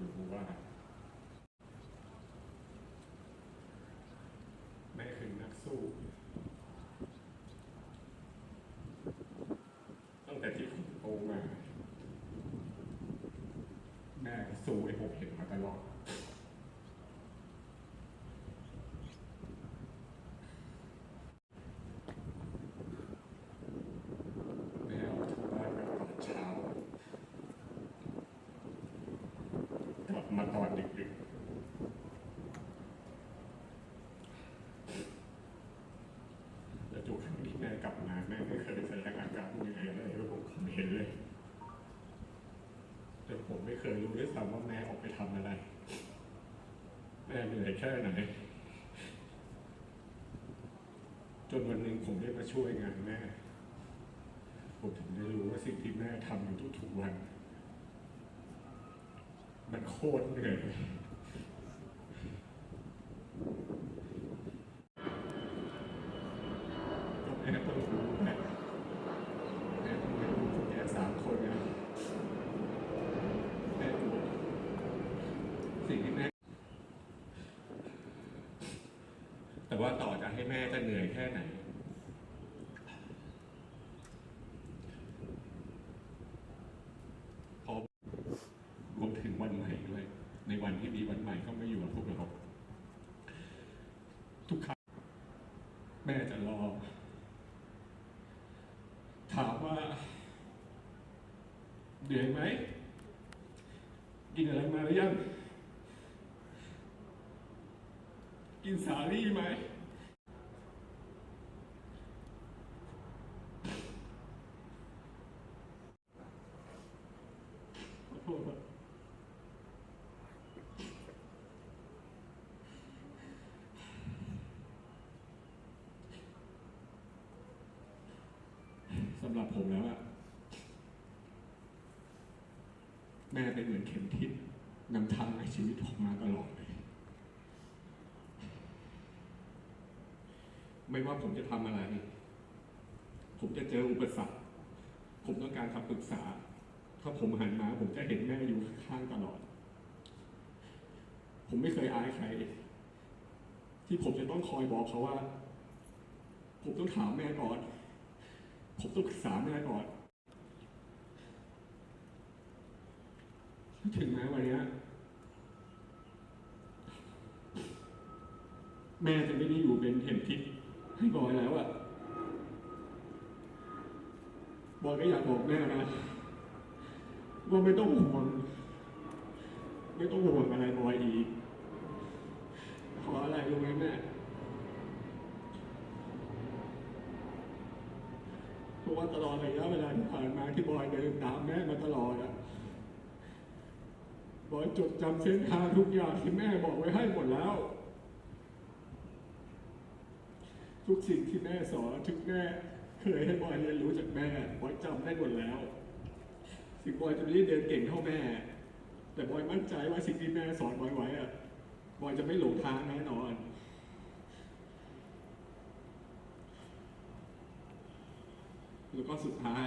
รู้ว่าแม่คือนักสู้ ตั้งแต่ที่ผมโตมา แม่สู้ให้ผมเห็นมาตลอด แม่ออกจากบ้านมาตอนเช้า กลับมาตอนดึกๆแล้วทุกครั้งที่แม่กลับมาแม่ไม่เคยแสดงอาการเหนื่อยอะไรให้ผมเห็นเลย แต่ผมไม่เคยรู้ด้วยซ้ำว่าแม่ออกไปทำอะไร แม่ เหนื่อยแค่ไหน จนวันหนึ่งผมได้มาช่วยงานแม่ ผมถึงได้รู้ว่าสิ่งที่แม่ทำอยู่ทุกๆวัน มันโคตรเหนื่อยแม่ต้องรู้แหละแม่ต้องรู้พวกแกสามคนนะแม่รู้สิ่งที่แม่ แต่ว่าต่อจะให้ แม่จะเหนื่อยแค่ไหน พอรวมถึงวันใหม่ด้วย ในวันที่มีวันใหม่ก็ไม่อยู่กับพวกเราทุกครั้งแม่จะรอ ถามว่าเหนื่อยไหมกินอะไรมาหรือยัง กินสาลี่ไหม ขอโทษครับสำหรับผมแล้วอะแม่ เป็นเหมือนเข็มทิศนำทางในชีวิตผมมาตลอดเลยไม่ว่าผมจะทำอะไร ผมจะเจออุปสรรค ผมต้องการคำปรึกษา ถ้าผมหันมา ผมจะเห็นแม่อยู่ข้างตลอด ผมไม่เคยอายใคร ที่ผมจะต้องคอยบอกเขาว่า ผมต้องถามแม่ก่อน ผมต้องปรึกษาแม่ก่อน ถึงแม้วันนี้แม่จะไม่ได้อยู่เป็นเข็มทิศให้บอยแล้วอะบอยก็อยากบอกแม่นะว่าไม่ต้องห่วงไม่ต้องห่วงอะไรบอยอีกเพราะอะไรรู้ไหมแม่เพราะว่าตลอดระยะเวลาที่ผ่านมาที่บอยเดินตามแม่มาตลอดอะ อยจดจำเส้นทางทุกอย่างที่แม่บอกไว้ให้หมดแล้ว ทุกสิ่งที่แม่สอนทุกแม่เคยให้บอยเรียนรู้จากแม่บอยจำได้หมดแล้วถึงบอยจะไม่ได้เดินเก่งเท่าแม่ แต่บอยมั่นใจว่าสิ่งที่แม่สอนบอยไว้อะบอยจะไม่หลงทางแน่นอนแล้วก็สุดท้าย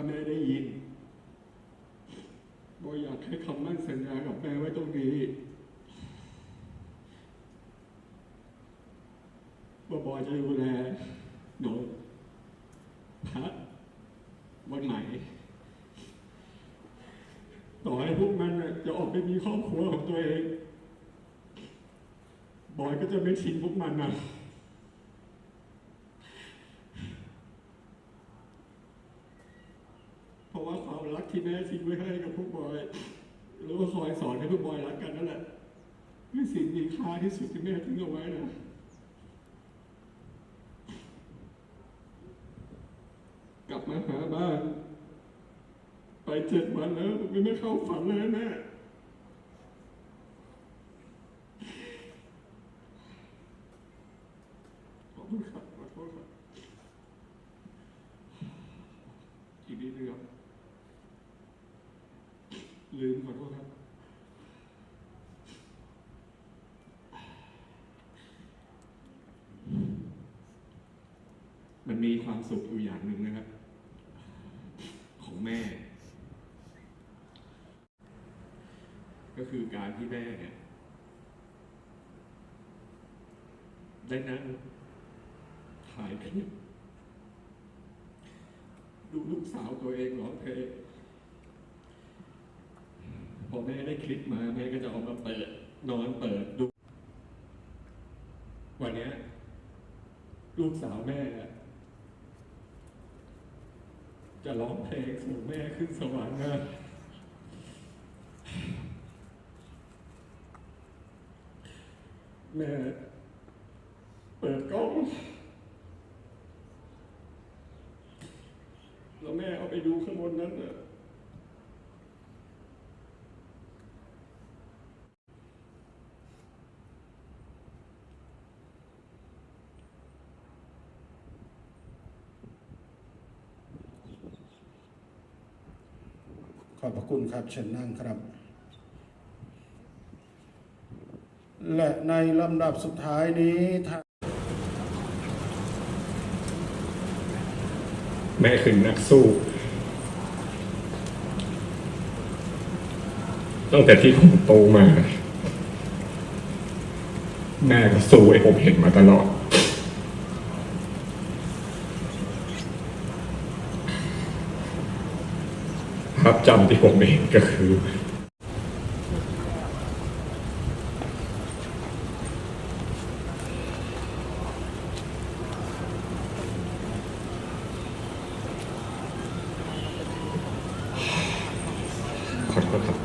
ถ้าแม่ได้ยินบอยอยากให้คำมั่นสัญญากับแม่ไว้ตรงนี้ว่าบอยจะดูแลหนูพัดวันไหน ต่อให้พวกมันจะออกไปมีครอบครัวของตัวเอง บอยก็จะไม่ทิ้งพวกมันนะเพราะว่าความรัก ที่แม่ทิ้งไว้ให้กับพวกบอย แล้วก็คอยสอนให้พวกบอยรักกันนั่นแหละคือสิ่งมีค่าที่สุดที่แม่ทิ้งเอาไว้นะกลับมาหาบ้าน ไปเจ็ดวันแล้วมันไม่เข้าฝันเลยแม่ ขอบคุณครับขอโทษครับ อีกนิดเดียว ลืมขอโทษครับ มันมีความสุขอยู่อย่างหนึ่งนะครับ ของแม่ ก็คือการที่แม่เนี่ยได้นั่งถ่ายคลิปดูลูกสาวตัวเองร้องเพลง พอแม่ได้คลิปมาแม่ก็จะเออกมาเปิด นอนเปิดดู วันนี้ลูกสาวแม่ จะร้องเพลงส่งแม่ขึ้นสวรรค์นะแม่เปิดกล้องแล้วแม่เอาไปดูข้างบนนั้นน่ะ อบพระคุณครับเชิญนั่งครับ และในลำดับสุดท้ายนี้ทางแม่คือนักสู้ ตั้งแต่ที่ผมโตมา แม่ก็สู้ให้ผมเห็นมาตลอด ภาพ จำที่ผมเห็นก็คือ ขอโทษครับ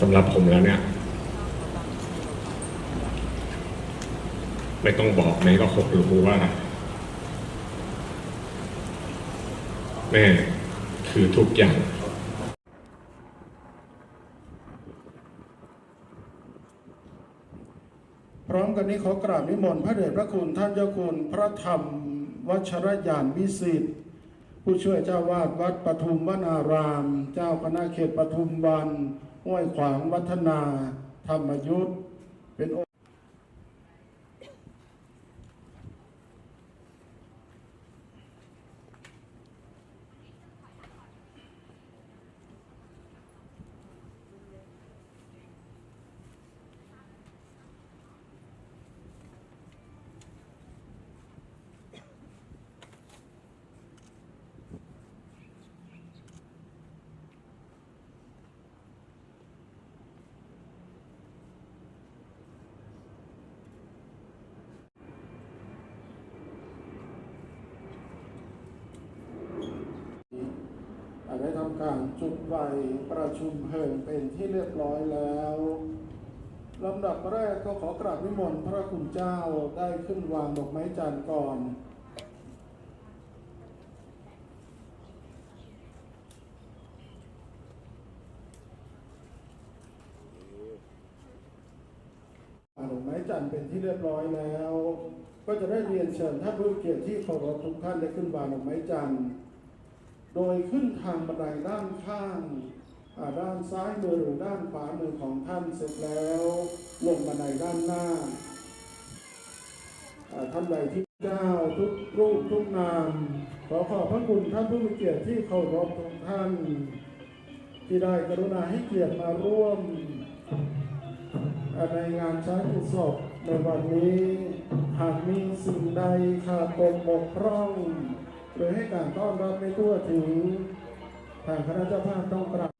สำหรับผมแล้วเนี่ย ไม่ต้องบอกแม่ก็คงรู้ว่า แม่คือทุกอย่างพร้อมกันนี้ขอกราบนิมนต์พระเดชพระคุณท่านเจ้าคุณพระธรรมวัชรยานวิสิทธิ์ผู้ช่วยเจ้าวาดวัดปทุมวนาราม เจ้าคณะเขตปทุมวันห้วยขวางวัฒนา ธรรมยุทธเป็น การจุดไฟประชุมเพลิงเป็นที่เรียบร้อยแล้วลำดับแรกก็ขอกราบนิมนต์พระคุณเจ้าได้ขึ้นวางดอกไม้จันทร์ก่อน ดอกไม้จันทร์เป็นที่เรียบร้อยแล้ว ก็จะได้เรียนเชิญท่านผู้เกียรติที่เคารพทุกท่านได้ขึ้นวางดอกไม้จันทร์ โดยขึ้นทางบันไดด้านข้าง ด้านซ้ายมือหรือด้านขวามือของท่านเสร็จแล้ว ลงบันไดด้านหน้า ท่านใดที่เจ้าทุกรูปทุกนาม ขอขอบพระคุณท่านผู้มีเกียรติที่เคารพทุกท่าน ที่ได้กรุณาให้เกียรติมาร่วม ในงานช้างอุศพในวันนี้ หากมีสิ่งใดขาดตกบกพร่อง โดยให้การต้อนรับไม่ทั่วถึงทางคณะเจ้าภาพต้องกราบ